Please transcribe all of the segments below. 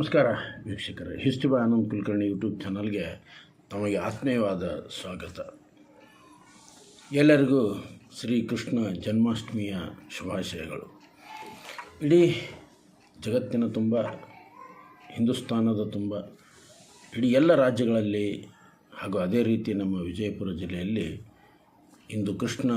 ನಮಸ್ಕಾರ, ವೀಕ್ಷಕರೇ. History by Anand Kulkarni YouTube ಚಾನಲ್ಗೆ ತಮಗೆ ಆತ್ಮೀಯವಾದ ಸ್ವಾಗತ. ಎಲ್ಲರಿಗೂ ಶ್ರೀ ಕೃಷ್ಣ ಜನ್ಮಾಷ್ಟಮಿಯ ಶುಭಾಶಯಗಳು. ಇಡೀ ಜಗತ್ತಿನ ತುಂಬ, ಹಿಂದೂಸ್ತಾನದ ತುಂಬ, ಇಡೀ ಎಲ್ಲ ರಾಜ್ಯಗಳಲ್ಲಿ ಹಾಗೂ ಅದೇ ರೀತಿ ನಮ್ಮ ವಿಜಯಪುರ ಜಿಲ್ಲೆಯಲ್ಲಿ ಇಂದು ಕೃಷ್ಣ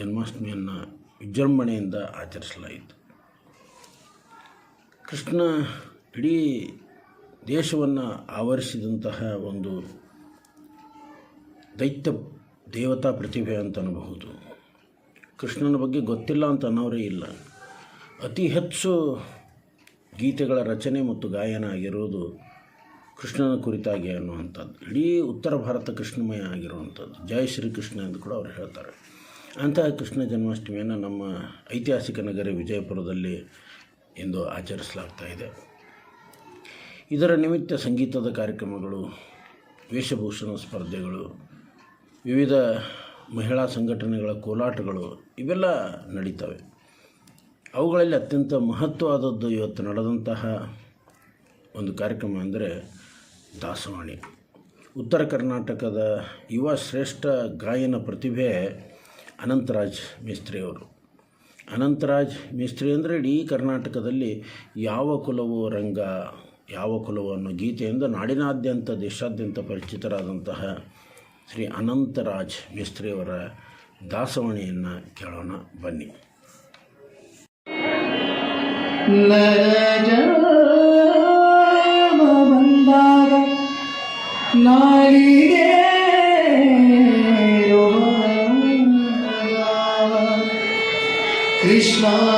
ಜನ್ಮಾಷ್ಟಮಿಯನ್ನು ವಿಜೃಂಭಣೆಯಿಂದ ಆಚರಿಸಲಾಯಿತು. ಕೃಷ್ಣ ಇಡೀ ದೇಶವನ್ನು ಆವರಿಸಿದಂತಹ ಒಂದು ದೈತ್ಯ ದೇವತಾ ಪ್ರತಿಭೆ ಅಂತ ಅನ್ನಬಹುದು ಕೃಷ್ಣನ ಬಗ್ಗೆ ಗೊತ್ತಿಲ್ಲ ಅಂತ ಅನ್ನೋರೇ ಇಲ್ಲ. ಅತಿ ಹೆಚ್ಚು ಗೀತೆಗಳ ರಚನೆ ಮತ್ತು ಗಾಯನ ಆಗಿರೋದು ಕೃಷ್ಣನ ಕುರಿತಾಗಿ ಅನ್ನುವಂಥದ್ದು. ಇಡೀ ಉತ್ತರ ಭಾರತ ಕೃಷ್ಣಮಯ ಆಗಿರುವಂಥದ್ದು. ಜಯ ಶ್ರೀಕೃಷ್ಣ ಎಂದು ಕೂಡ ಅವರು ಹೇಳ್ತಾರೆ. ಅಂತಹ ಕೃಷ್ಣ ಜನ್ಮಾಷ್ಟಮಿಯನ್ನು ನಮ್ಮ ಐತಿಹಾಸಿಕ ನಗರ ವಿಜಯಪುರದಲ್ಲಿ ಇಂದು ಆಚರಿಸಲಾಗ್ತಾ ಇದೆ. ಇದರ ನಿಮಿತ್ತ ಸಂಗೀತದ ಕಾರ್ಯಕ್ರಮಗಳು, ವೇಷಭೂಷಣ ಸ್ಪರ್ಧೆಗಳು, ವಿವಿಧ ಮಹಿಳಾ ಸಂಘಟನೆಗಳ ಕೋಲಾಟಗಳು ಇವೆಲ್ಲ ನಡೀತವೆ. ಅವುಗಳಲ್ಲಿ ಅತ್ಯಂತ ಮಹತ್ವವಾದದ್ದು ಇವತ್ತು ನಡೆದಂತಹ ಒಂದು ಕಾರ್ಯಕ್ರಮ ಅಂದರೆ ದಾಸವಾಣಿ. ಉತ್ತರ ಕರ್ನಾಟಕದ ಯುವ ಶ್ರೇಷ್ಠ ಗಾಯನ ಪ್ರತಿಭೆ ಅನಂತರಾಜ್ ಮೇಸ್ತ್ರಿಯವರು ಅನಂತರಾಜ್ ಮೇಸ್ತ್ರಿ ಅಂದರೆ ಇಡೀ ಕರ್ನಾಟಕದಲ್ಲಿ ಯಾವ ಕುಲವೋ ರಂಗ ಯಾವ ಕುಲವು ಅನ್ನೋ ಗೀತೆಯಿಂದ ನಾಡಿನಾದ್ಯಂತ ದೇಶಾದ್ಯಂತ ಪರಿಚಿತರಾದಂತಹ ಶ್ರೀ ಅನಂತರಾಜ್ ಮಿಸ್ತ್ರಿಯವರ ದಾಸವಾಣಿಯನ್ನು ಕೇಳೋಣ ಬನ್ನಿ. ಕೃಷ್ಣ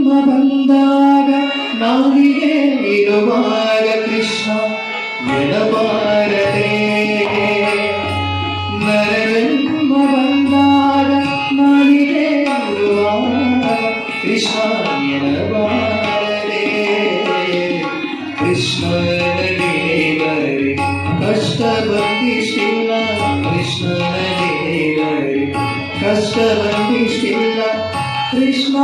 നരജന്മബന്ധാക നാവികേ ഇരുവാക കൃഷ്ണ കൃഷ്ണദേവരെ കഷ്ടഭക്തി ശിവ കൃഷ്ണദേവരെ കഷ്ടഭക്തി ശിവ കൃഷ്ണ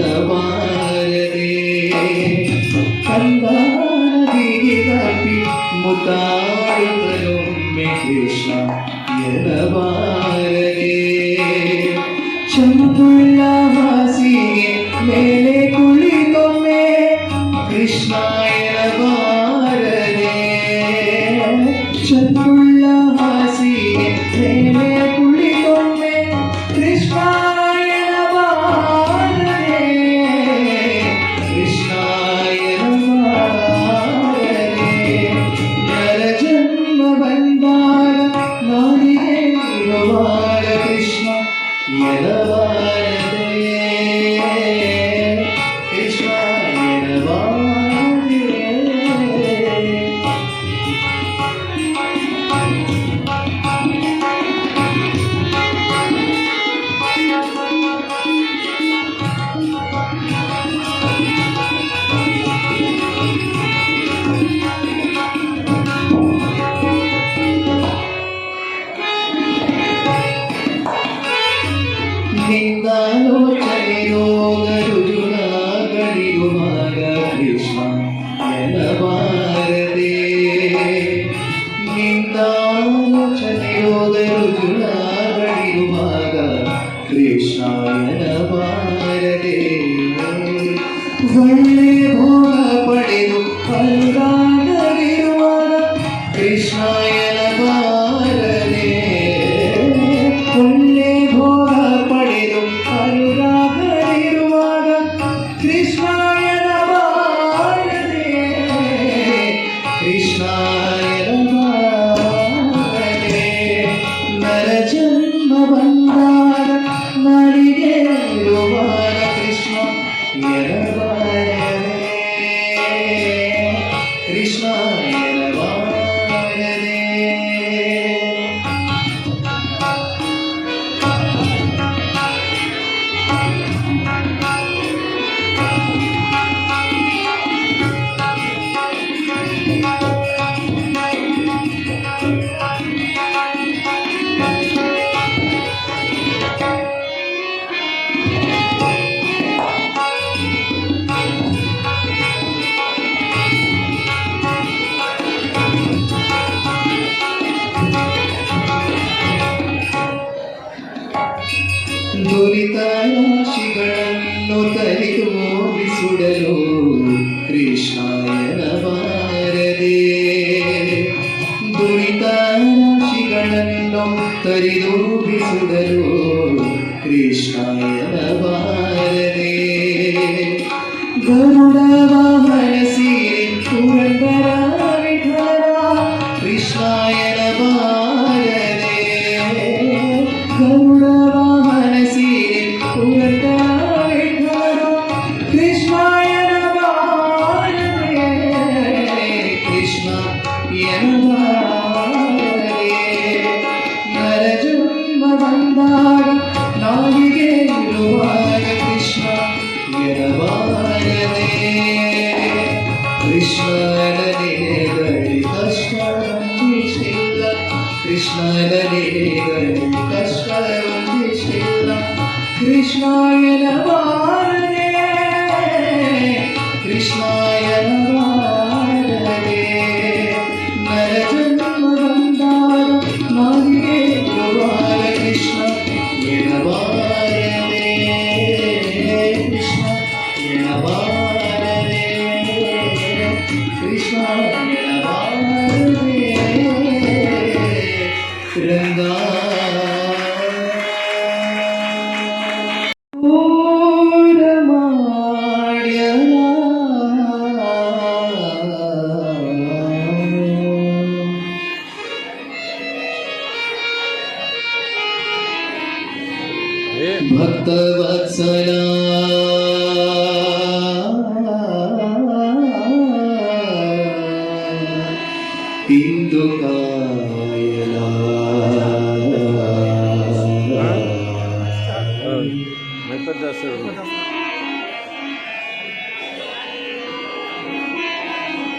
ಎನಬಾರದೆ ಕಂದನ ಬಿಗಿದಪ್ಪಿ ಮುದ್ದಾಡುತ್ತಲೊಮ್ಮೆ ಕೃಷ್ಣ ಎನಬಾರದೆ ಸುರಿತಾರಾಶಿಗಳನ್ನು ತರಿದು ಬಿಸುಡಲು ಕೃಷ್ಣಾಯನ ಬಾರದೆ. ದುರಿತಾರಾಶಿಗಳನ್ನು ತರಿದು ಬಿಸುಡಲು ಕೃಷ್ಣಾಯನ ಬಾರದೆ. ಗರುಡವ भक्सना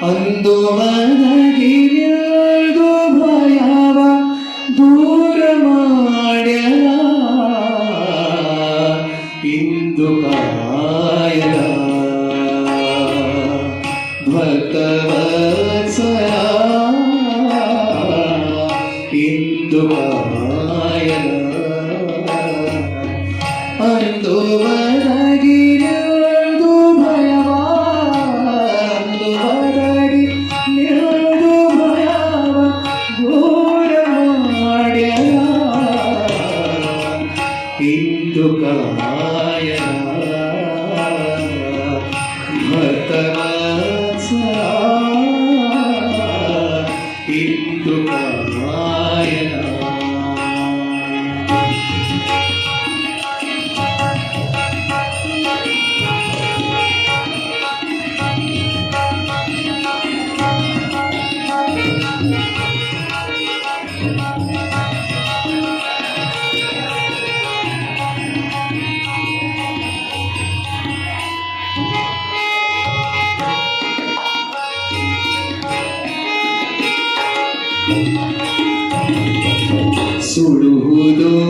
Andu ఇందుకాయ భక్తవత్సరా ఇందుకా ಕಾಯ ಭಕ್ತನ mundo.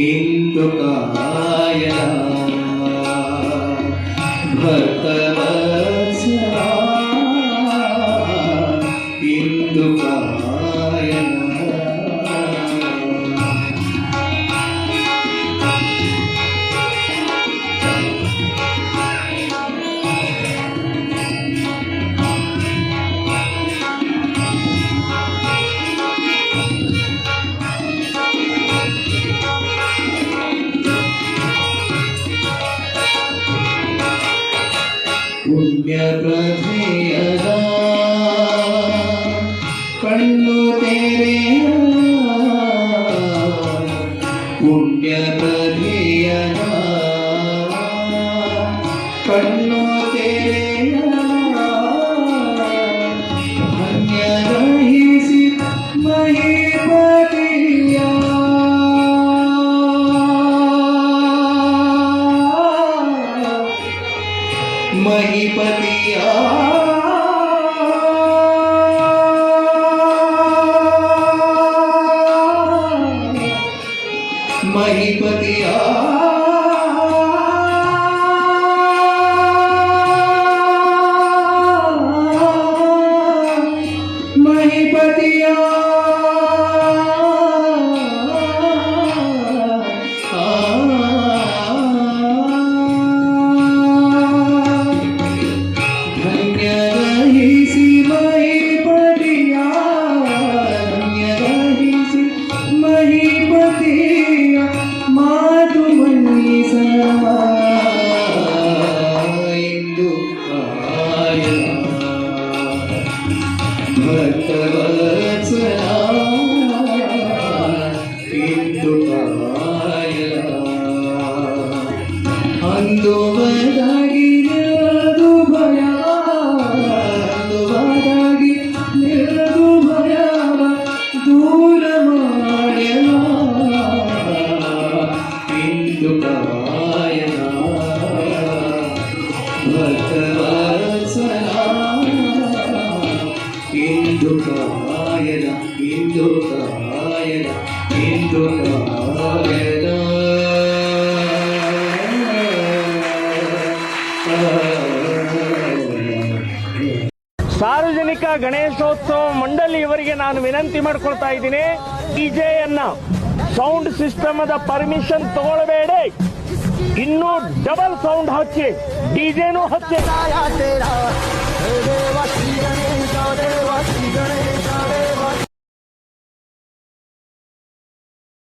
किन्तु कहाय കണ്ണു തേരേ ಕಾರ್ತಿಕ ಗಣೇಶೋತ್ಸವ ಮಂಡಳಿ ಇವರಿಗೆ ನಾನು ವಿನಂತಿ ಮಾಡ್ಕೊಳ್ತಾ ಇದ್ದೀನಿ. ಡಿಜೆಯನ್ನ ಸೌಂಡ್ ಸಿಸ್ಟಮ್ ಅದ ಪರ್ಮಿಷನ್ ತಗೊಳ್ಬೇಡಿ. ಇನ್ನೂ ಡಬಲ್ ಸೌಂಡ್ ಹಚ್ಚಿ ಡಿಜೆನೂ ಹಚ್ಚಿ